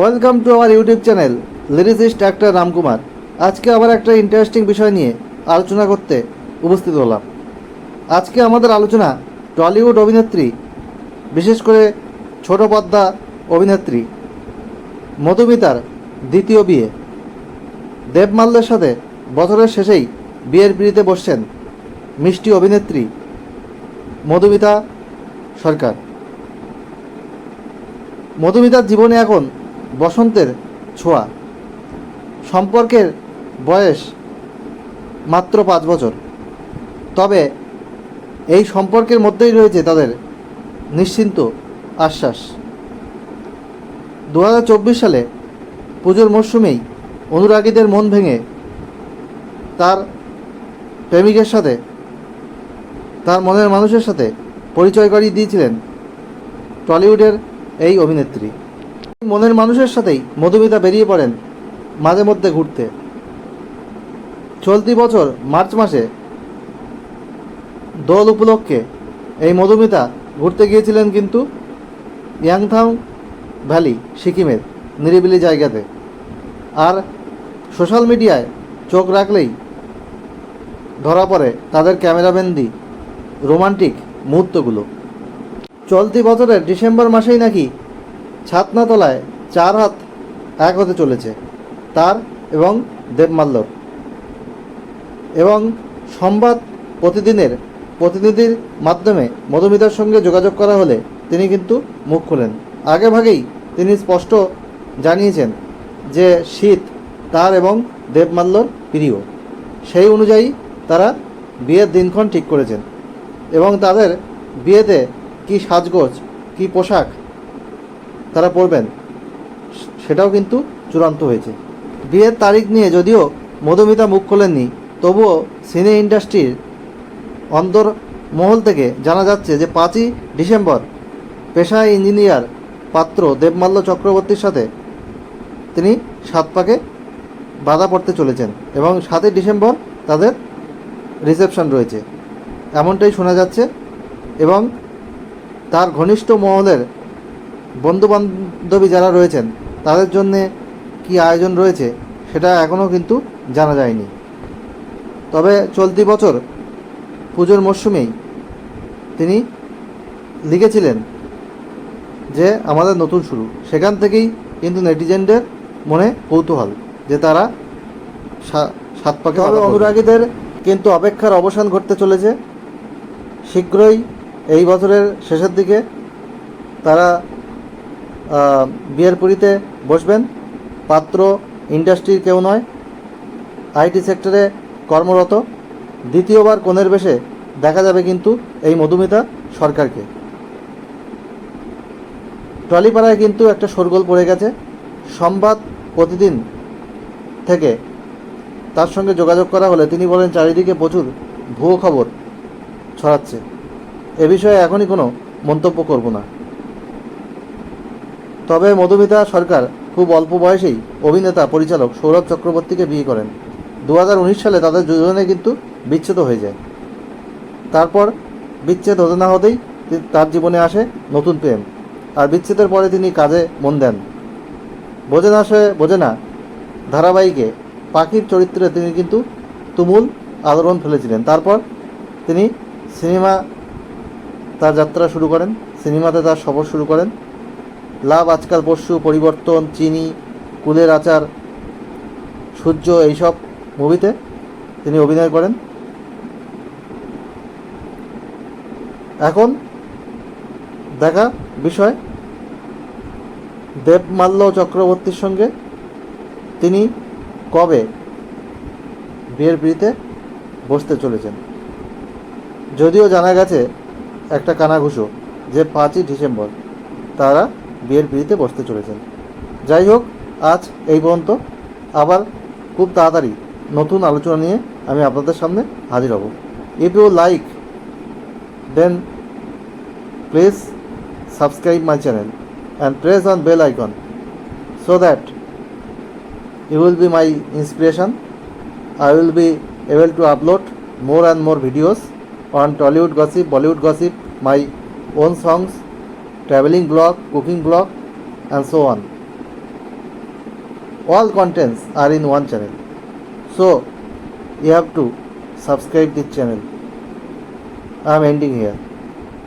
Welcome to our YouTube channel lyricist doctor Ramkumar আজকে আবার একটা ইন্টারেস্টিং বিষয় নিয়ে আলোচনা করতে উপস্থিত হলাম। আজকে আমাদের আলোচনা টলিউড অভিনেত্রী, বিশেষ করে ছোট পদ্মা অভিনেত্রী, মধুমিতার দ্বিতীয় বিয়ে। দেবমাল্যের সাথে বছরের শেষেই বিয়ের পিড়িতে বসছেন মিষ্টি অভিনেত্রী মধুমিতা সরকার। মধুমিতার জীবনে এখন বসন্তের ছোঁয়া। সম্পর্কের বয়স মাত্র পাঁচ বছর। তবে এই সম্পর্কের মধ্যেই রয়েছে তাদের নিশ্চিন্ত আশ্বাস। দু হাজার চব্বিশ সালে পুজোর মরশুমেই অনুরাগীদের মন ভেঙে তার প্রেমিকের সাথে, তার মনের মানুষের সাথে পরিচয় করিয়ে দিয়েছিলেন টলিউডের এই অভিনেত্রী। মনের মানুষের সাথেই মধুমিতা বেরিয়ে পড়েন মাঝে মধ্যে ঘুরতে। চলতি বছর মার্চ মাসে দোল উপলক্ষে এই মধুমিতা ঘুরতে গিয়েছিলেন কিন্তু ইয়াংথাং ভ্যালি, সিকিমের নিরিবিলি জায়গাতে। আর সোশ্যাল মিডিয়ায় চোখ রাখলেই ধরা পড়ে তাদের ক্যামেরাবন্দি রোমান্টিক মুহূর্তগুলো। চলতি বছরের ডিসেম্বর মাসেই নাকি ছাতনাতলায় চার হাত এক হতে চলেছে তার এবং দেবমাল্যর। এবং সংবাদ প্রতিদিনের প্রতিনিধির মাধ্যমে মধুমিতার সঙ্গে যোগাযোগ করা হলে তিনি কিন্তু মুখ খোলেন। আগে ভাগেই তিনি স্পষ্ট জানিয়েছেন যে শীত তার এবং দেবমাল্যর প্রিয়। সেই অনুযায়ী তারা বিয়ের দিনক্ষণ ঠিক করেছেন। এবং তাদের বিয়েতে কি সাজগোজ, কি পোশাক তারা পড়বেন। সেটাও কিন্তু চূড়ান্ত হয়েছে। বিয়ের তারিখ নিয়ে যদিও মধুমিতা মুখ খোলেননি, তবুও সিনে ইন্ডাস্ট্রির অন্তর মহল থেকে জানা যাচ্ছে যে পাঁচই ডিসেম্বর পেশায় ইঞ্জিনিয়ার পাত্র দেবমাল্য চক্রবর্তীর সাথে তিনি সাত পাকে বাধা পড়তে চলেছেন এবং সাতই ডিসেম্বর তাদের রিসেপশন রয়েছে। এমনটাই শোনা যাচ্ছে এবং তার ঘনিষ্ঠ মহলের বন্ধুবান্ধবী যারা রয়েছেন তাদের জন্যে কি আয়োজন রয়েছে সেটা এখনও কিন্তু জানা যায়নি। তবে চলতি বছর পুজোর মরশুমেই তিনি লিখেছিলেন যে আমাদের নতুন শুরু। সেখান থেকেই কিন্তু নেটিজেনদের মনে কৌতূহল যে তারা সাত পাকে অনুরাগীদের কিন্তু অপেক্ষার অবসান ঘটতে চলেছে। শীঘ্রই এই বছরের শেষের দিকে তারা বিয়ের পুরীতে বসবেন। পাত্র ইন্ডাস্ট্রির কেউ নয়। আইটি সেক্টরে কর্মরত। দ্বিতীয়বার কোণের বেশে দেখা যাবে কিন্তু এই মধুমিতা সরকারকে। টলিপাড়ায় কিন্তু একটা শোরগোল পড়ে গেছে। সংবাদ প্রতিদিন থেকে তার সঙ্গে যোগাযোগ করা হলে তিনি বলেন, চারিদিকে প্রচুর ভুয়ো খবর ছড়াচ্ছে। এ বিষয়ে এখনই কোনো মন্তব্য করব না। তবে মধুমিতা সরকার খুব অল্প বয়সেই অভিনেতা পরিচালক সৌরভ চক্রবর্তীকে বিয়ে করেন। দু হাজার উনিশ সালে তাদের দুজনে কিন্তু বিচ্ছেদ হয়ে যায়। তারপর বিচ্ছেদ হতে না হতেই তার জীবনে আসে নতুন প্রেম। আর বিচ্ছেদের পরে তিনি কাজে মন দেন। বোঝে না সে বোঝে না ধারাবাহিকে পাখির চরিত্রে তিনি কিন্তু তুমুল আলোড়ন ফেলেছিলেন। তারপর তিনি সিনেমা তার যাত্রা শুরু করেন। সিনেমাতে তার সফর শুরু করেন। লাভ আজকাল পরশু পরিবর্তন, চিনি, কুলের আচার, সূর্য, এইসব মুভিতে তিনি অভিনয় করেন। এখন দেখা বিষয়, দেবমাল্য চক্রবর্তীর সঙ্গে তিনি কবে বিয়ের পিড়িতে বসতে চলেছেন? যদিও জানা গেছে একটা কানাঘুষো, যে পাঁচই ডিসেম্বর, তারা বিয়ের পিড়িতে বসতে চলেছেন। যাই হোক, আজ এই পর্যন্ত। আবার খুব তাড়াতাড়ি নতুন আলোচনা নিয়ে আমি আপনাদের সামনে হাজির হব। If you like then please subscribe my channel and press on bell icon so that you will be my inspiration I will be able to upload more and more videos on Tollywood gossip Bollywood gossip my own songs traveling blog, cooking blog, and so on. all contents are in one channel so you have to subscribe this channel i am ending here